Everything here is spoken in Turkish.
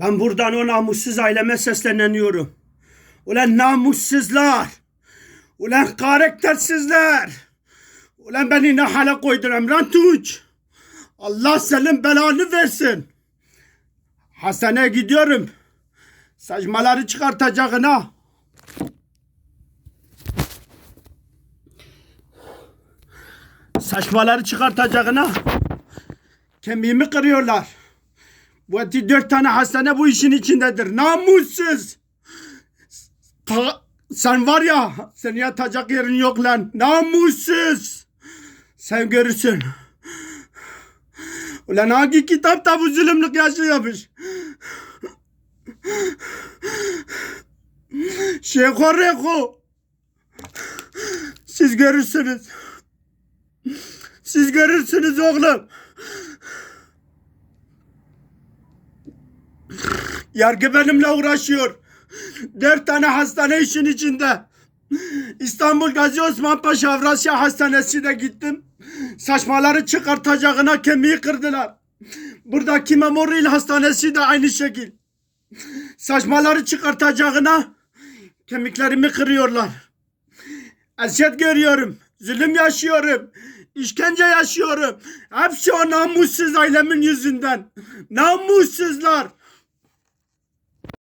Ben buradan o namussuz aileme sesleniyorum. Ulan namussuzlar. Ulan karaktersizler. Ulan beni ne hale koydun Emran Tunç. Allah senin belanı versin. Hastaneye gidiyorum. Saçmaları çıkartacağına. Saçmaları çıkartacağına. Kemiğimi kırıyorlar. Eti dört tane hastane bu işin içindedir. Namussuz. Ta- sen var ya, seni yatacak yerin yok lan. Namussuz. Sen görürsün. Ulan hangi kitapta bu zulümlük yaşıyormuş? Şeyho Reko. Siz görürsünüz. Siz görürsünüz oğlum. Yargı benimle uğraşıyor. Dört tane hastane işin içinde. İstanbul Gazi Osman Paşa Avrasya Hastanesi de gittim. Saçmaları çıkartacağına kemiği kırdılar. Buradaki Memorial Hastanesi de aynı şekil. Saçmaları çıkartacağına kemiklerimi kırıyorlar. Eziyet görüyorum. Zulüm yaşıyorum. işkence yaşıyorum. Hepsi o namussuz ailemin yüzünden. Namussuzlar.